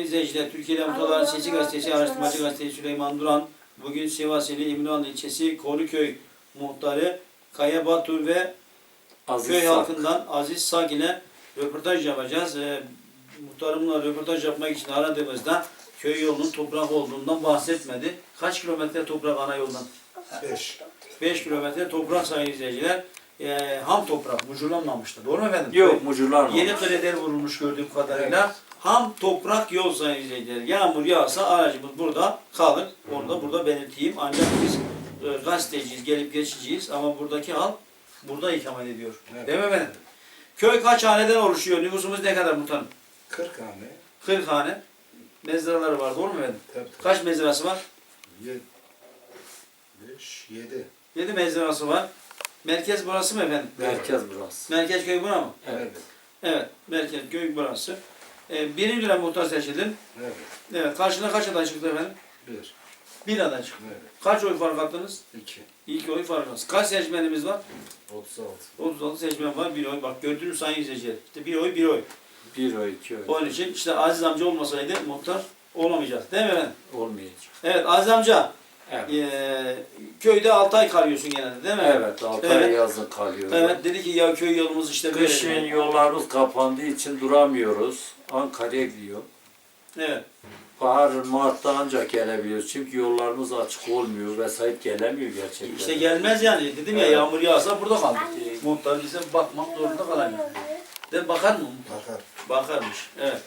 İzleyiciler, Türkiye'de Muhtarların Sesi Gazetesi, Araştırmacı Gazetesi Süleyman Duran, bugün Sivas ili İmralı ilçesi Koruköy muhtarı Kaya Batur ve Aziz köy Sak. halkından Aziz Sak ile röportaj yapacağız. Ee, muhtarımla röportaj yapmak için aradığımızda köy yolunun toprak olduğundan bahsetmedi. Kaç kilometre toprak ana yoldan? 5. 5 kilometre toprak sayın izleyiciler. Ee, ham toprak, mucurlanmamıştı. Doğru mu efendim? Yok mucurlar mı? Yeni kreder vurulmuş gördüğüm kadarıyla. Ham toprak yol izleyiciler. Yağmur yağsa aracımız burada kalır. Onu da burada belirteyim. Ancak biz e, gazeteciyiz, gelip geçiciyiz ama buradaki halk burada ikamet ediyor. Evet. Değil mi efendim? Köy kaç haneden oluşuyor? Nüfusumuz ne kadar muhtarım? 40 hane. 40 hane. Mezraları var doğru mu efendim? Tabii tabii. Kaç mezrası var? 5, 7. 7 mezrası var. Merkez burası mı efendim? Merkez burası. Merkez köy bura mı? Evet. Evet. Merkez köy burası. E, birinci dönem muhtar seçildin. Evet. Evet. Karşına kaç aday çıktı efendim? 1. Bir aday çıktı. Evet. Kaç oy fark attınız? 2. İlk oy fark attınız. Kaç seçmenimiz var? 36. 36 seçmen var. Bir oy. Bak gördünüz sayın izleyiciler. İşte bir oy bir oy. Bir oy iki oy. Onun için işte Aziz amca olmasaydı muhtar olamayacak. Değil mi efendim? Olmayacak. Evet Aziz amca. Evet. eee, köyde 6 ay kalıyorsun genelde değil mi? Evet. Altı ay Evet. yazın kalıyor. Evet dedi ki ya köy yolumuz işte böyle. Kışın yollarımız kapandığı için duramıyoruz. Ankara'ya gidiyor. Evet. Bahar, Mart'ta ancak gelebiliyoruz. Çünkü yollarımız açık olmuyor. Vesayet gelemiyor gerçekten. İşte gelmez yani. Dedim ya Evet. yağmur yağsa burada kaldık. Muhtar bize bakmak zorunda kalan. De bakar mı? Bakar. Bakarmış. Evet.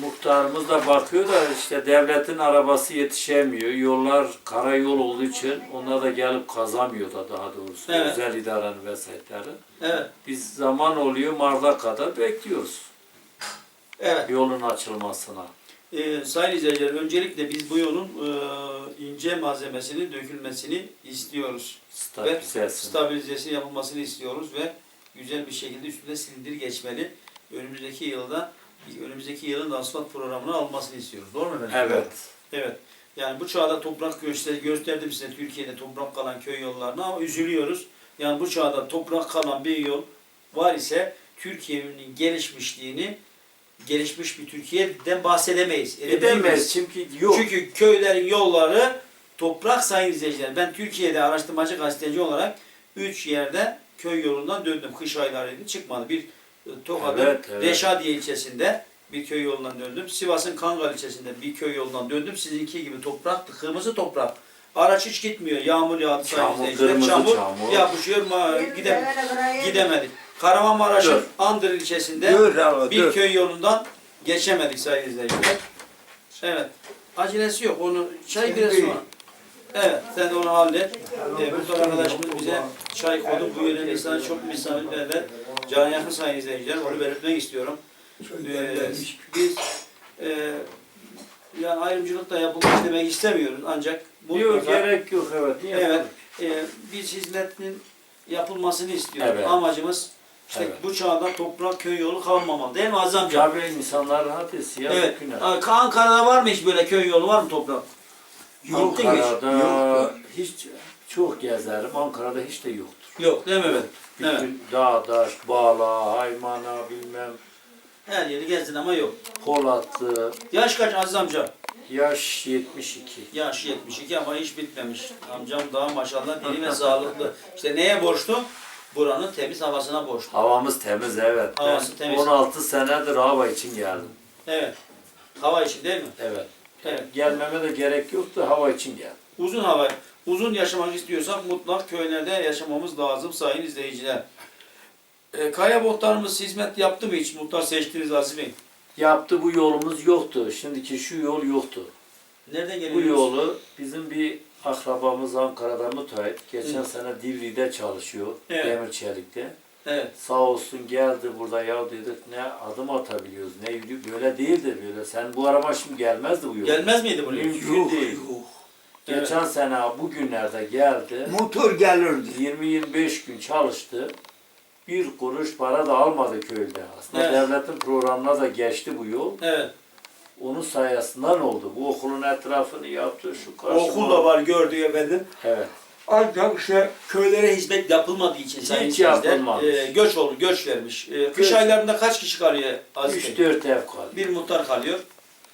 Muhtarımız da bakıyor da işte devletin arabası yetişemiyor. Yollar karayol olduğu için onlar da gelip kazamıyor da daha doğrusu. Evet. Özel idarenin vesayetleri. Evet. Biz zaman oluyor Mart'a kadar bekliyoruz Evet. yolun açılmasına. Ee, sayın izleyiciler, öncelikle biz bu yolun e, ince malzemesinin dökülmesini istiyoruz. Ve Stabilizasyon. yapılmasını istiyoruz ve güzel bir şekilde üstünde silindir geçmeli. Önümüzdeki yılda, önümüzdeki yılın asfalt programını almasını istiyoruz. Doğru mu efendim? Evet. Evet. Yani bu çağda toprak göster gösterdim size Türkiye'de toprak kalan köy yollarını ama üzülüyoruz. Yani bu çağda toprak kalan bir yol var ise Türkiye'nin gelişmişliğini gelişmiş bir Türkiye'den bahsedemeyiz. Edemeyiz çünkü yok. Çünkü köylerin yolları toprak sayın izleyiciler. Ben Türkiye'de araştırmacı gazeteci olarak 3 yerde köy yolundan döndüm. Kış aylarıydı çıkmadı. Bir Tokat'ın Evet, evet. Reşadiye ilçesinde bir köy yolundan döndüm. Sivas'ın Kangal ilçesinde bir köy yolundan döndüm. Sizinki gibi toprak, kırmızı toprak. Araç hiç gitmiyor. Yağmur yağdı sayın Çamur, Çamur, çamur. yapışıyor. Ma- gidem gidemedik. Kahramanmaraş'ın. Andır ilçesinde Dur ama bir dur. köy yolundan geçemedik sayın izleyiciler. Evet. Acelesi yok. Onu çay biraz sonra. Evet. Sen de onu hallet. Ee, bu arkadaşımız bize çay koydu. Bu yörenin insanı çok misafirperver. Can yakın sayın izleyiciler. Onu belirtmek istiyorum. Ee, biz e, yani ayrımcılık da yapılmış demek istemiyoruz. Ancak Yok mutlaka gerek yok evet. Niye Evet. e, biz hizmetin yapılmasını istiyoruz. Evet. Amacımız işte Evet. bu çağda toprak köy yolu kalmamalı. Değil mi Aziz amca? Tabii insanlar rahat etsin. Evet. günah. Aa, Ankara'da var mı hiç böyle köy yolu var mı toprak? Yok? Ankara'da hiç çok gezerim. Ankara'da hiç de yoktur. Yok değil mi evet? Bütün Evet. dağ, taş, bağla, haymana, bilmem, Her yeri gezdin ama yok. Polatlı, Yaş kaç Aziz amca? yaş 72. Yaş 72 ama hiç bitmemiş. Amcam daha maşallah diri ve sağlıklı. İşte neye borçlu? Buranın temiz havasına borçlu. Havamız temiz evet. Havası ben temiz. 16 senedir hava için geldim. Evet. Hava için değil mi? Evet. Evet. Gelmeme de gerek yoktu, hava için geldim. Uzun hava, uzun yaşamak istiyorsak mutlak köylerde yaşamamız lazım sayın izleyiciler. E, kaya muhtarımız hizmet yaptı mı hiç? Muhtar seçtiniz Aziz Bey. Yaptı bu yolumuz yoktu. Şimdiki şu yol yoktu. Nereden Bu geliyorsunuz? yolu bizim bir akrabamız Ankara'da müteahhit. Geçen sene Divri'de çalışıyor. Evet. Demir Çelik'te. Evet. Sağ olsun geldi burada ya dedik ne adım atabiliyoruz ne yürü böyle değildir böyle. Sen bu araba şimdi gelmezdi bu yol. Gelmez miydi buraya? Mümkün değil. Geçen sene bugünlerde geldi. Motor gelirdi. 20-25 gün çalıştı. Bir kuruş para da almadı köyde. Aslında Evet. devletin programına da geçti bu yol. Evet. Onun sayesinden oldu. Bu okulun etrafını yaptı. Şu karşı Okul da var gördüğü efendim. Evet. Ancak işte köylere hizmet yapılmadığı için Hiç yapılmamış. e, göç oldu, göç vermiş. E, kış Göç. aylarında kaç kişi kalıyor Aziz Bey? 3-4 ev kaldı. Bir muhtar kalıyor.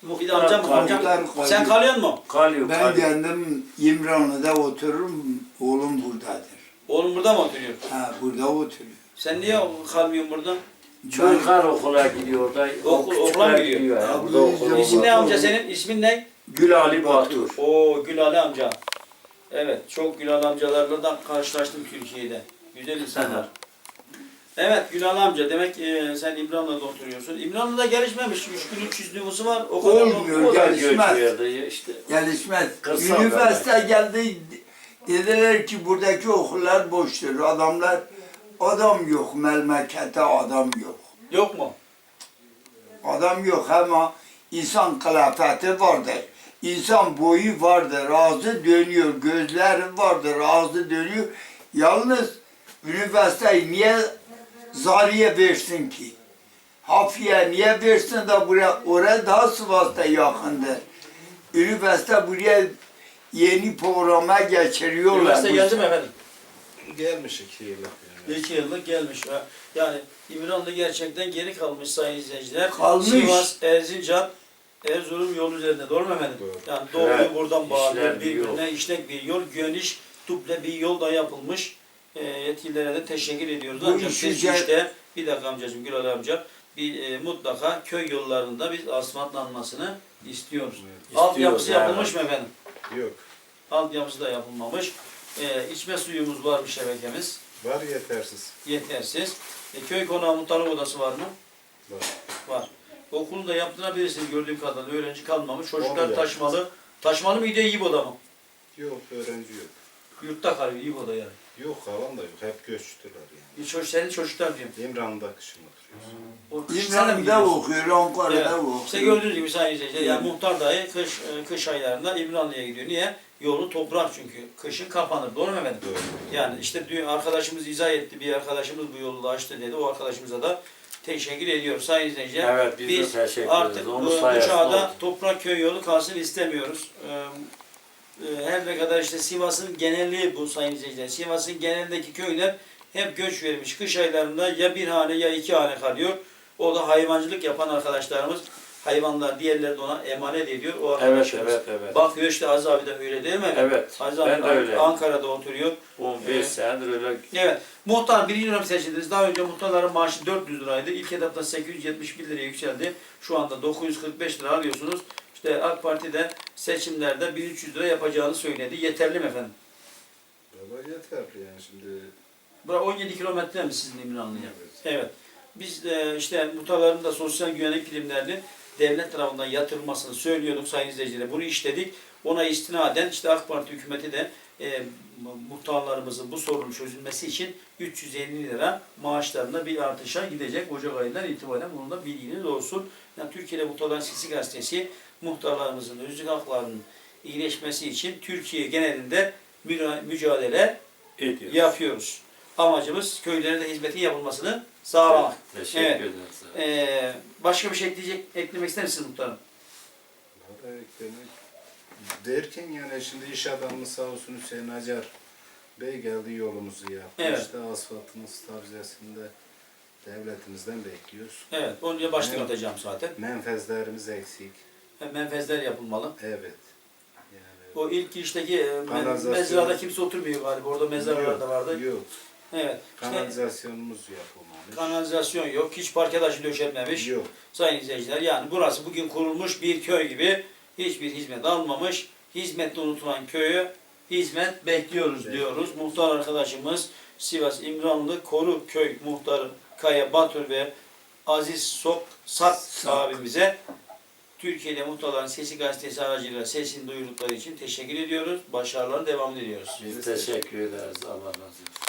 Bir de amcam. Muhtar Sen kalıyor. kalıyor mu? Kalıyor, Ben kalıyor. kendim İmranlı'da otururum, oğlum buradadır. Oğlum burada mı oturuyor? Ha, burada oturuyor. Sen niye kalmıyorsun burada? Çocuklar okula gidiyor da. Okul- okula mı küçükler gidiyor? Yani. Ya bu. İsmin ne amca senin? İsmin ne? Gül Ali Batur. Oo Gülali amca. Evet çok Gülali amcalarla da karşılaştım Türkiye'de. Güzel insanlar. Evet Gülali amca demek e, sen İmranlı'da oturuyorsun. İmranlı'da gelişmemiş. 3300 nüfusu var. O kadar Olmuyor, o da- gel- Gelişmez. İşte. Gelişmez. Kırsal Üniversite geldi, dediler ki buradaki okullar boştur. Adamlar, adam yok, memlekette adam yok. Yok mu? Adam yok ama insan kıyafeti vardır. İnsan boyu vardır, ağzı dönüyor, gözleri vardır, ağzı dönüyor. Yalnız üniversiteyi niye Zariye versin ki? Hafiye niye versin de buraya, oraya daha Sivas'ta yakındır. Üniversite buraya yeni programa geçiriyorlar. Üniversite geldi mi efendim? Gelmiş iki yıllık. yani. İki yıllık gelmiş. Yani İmranlı gerçekten geri kalmış sayın izleyiciler. Kalmış. Sivas, Erzincan, Erzurum yol üzerinde. Doğru mu efendim? Doğru. Yani doğuyu Evet, buradan bağlıyor. işler bir yol. Birbirine işlek bir yol. Geniş, duble bir yol da yapılmış. E, yetkililere de teşekkür ediyoruz. Bu Ancak işi biz gel- işte, bir dakika amcacığım, Gülal amca, bir e, mutlaka köy yollarında biz asfaltlanmasını istiyoruz. Altyapısı İstiyoruz, yapılmış mı efendim? Yok. Altyapısı da yapılmamış. E, içme suyumuz var bir şebekemiz. Var yetersiz. Yetersiz. E, köy konağı muhtarlık odası var mı? Var. Var. Okulu da yaptırabilirsiniz gördüğüm kadarıyla. Öğrenci kalmamış. Çocuklar Onu taşmalı. Taşmalı mıydı İbo'da mı? Yok öğrenci yok. Yurtta kalıyor İbo'da yani. Yok kalan da yok. Hep göçtüler yani. Çocuk, senin çocuklar diyorum. İmran'da kışın oturuyoruz. O kış de mi İmran'da gidiyorsun? okuyor, Ankara'da Evet. okuyor. İşte gördüğünüz gibi sayın izleyiciler. Yani muhtar dahi kış, e, kış aylarında İmranlı'ya gidiyor. Niye? Yolu toprak çünkü. Kışın kapanır. Doğru mu efendim? Doğru. Yani işte dün arkadaşımız izah etti. Bir arkadaşımız bu yolu da açtı dedi. O arkadaşımıza da teşekkür ediyoruz sayın izleyiciler. Evet biz, Biz de teşekkür Artık ederiz. bu, Onu bu sayesinde çağda oldu. toprak köy yolu kalsın istemiyoruz. Ee, e, her ne kadar işte Sivas'ın genelliği bu sayın izleyiciler. Sivas'ın genelindeki köyler hep göç vermiş. Kış aylarında ya bir hane ya iki hane kalıyor. O da hayvancılık yapan arkadaşlarımız hayvanlar diğerleri de ona emanet ediyor. O Evet evet evet. Bakıyor işte Aziz abi de öyle değil mi? Evet. Aziz abi Ben de öyle. Ankara'da oturuyor. 15 Evet. senedir öyle Evet. Muhtar birinci dönem seçildiniz. Daha önce muhtarların maaşı 400 liraydı. İlk etapta 871 liraya yükseldi. Şu anda 945 lira alıyorsunuz. İşte AK Parti de seçimlerde 1300 lira yapacağını söyledi. Yeterli mi efendim? Valla yeterli yani şimdi. Bura 17 kilometre mi sizin İmranlı'ya? Evet. Evet. Biz de işte muhtarların da sosyal güvenlik primlerini devlet tarafından yatırılmasını söylüyorduk sayın izleyiciler. Bunu işledik. Ona istinaden işte AK Parti hükümeti de e, muhtarlarımızın bu sorunun çözülmesi için 350 lira maaşlarında bir artışa gidecek. Ocak ayından itibaren bunun da bilginiz olsun. Yani Türkiye'de Muhtarların Sesi Gazetesi muhtarlarımızın özlük haklarının iyileşmesi için Türkiye genelinde mücadele ediyor. yapıyoruz. Amacımız köylere de hizmetin yapılmasını sağlamak. Teşekkür Evet. ederiz. Ee, başka bir şey ekleyecek, eklemek ister misiniz muhtarım? Eklemek derken yani şimdi iş adamı sağ olsun Hüseyin Acar Bey geldi yolumuzu yaptı. Evet. İşte asfaltın stavziyesinde devletimizden bekliyoruz. Evet, onu başlık Evet. atacağım zaten. Menfezlerimiz eksik. Menfezler yapılmalı. Evet. Yani O ilk girişteki e, Kanalizasyon. mezrada kimse oturmuyor galiba. Orada mezarlar da vardı. Yok. Evet. İşte Kanalizasyonumuz yapılmamış. kanalizasyon yok. Hiç parke taşı döşenmemiş. Yok. Sayın izleyiciler yani burası bugün kurulmuş bir köy gibi hiçbir hizmet almamış. Hizmette unutulan köyü hizmet bekliyoruz Evet. diyoruz. Muhtar arkadaşımız Sivas İmranlı Koru Köy Muhtarı Kaya Batur ve Aziz Sok Sak. abimize Türkiye'de Muhtarların Sesi Gazetesi aracılığıyla sesini duyurdukları için teşekkür ediyoruz. Başarılar devam ediyoruz. Biz teşekkür ederiz. Allah razı olsun.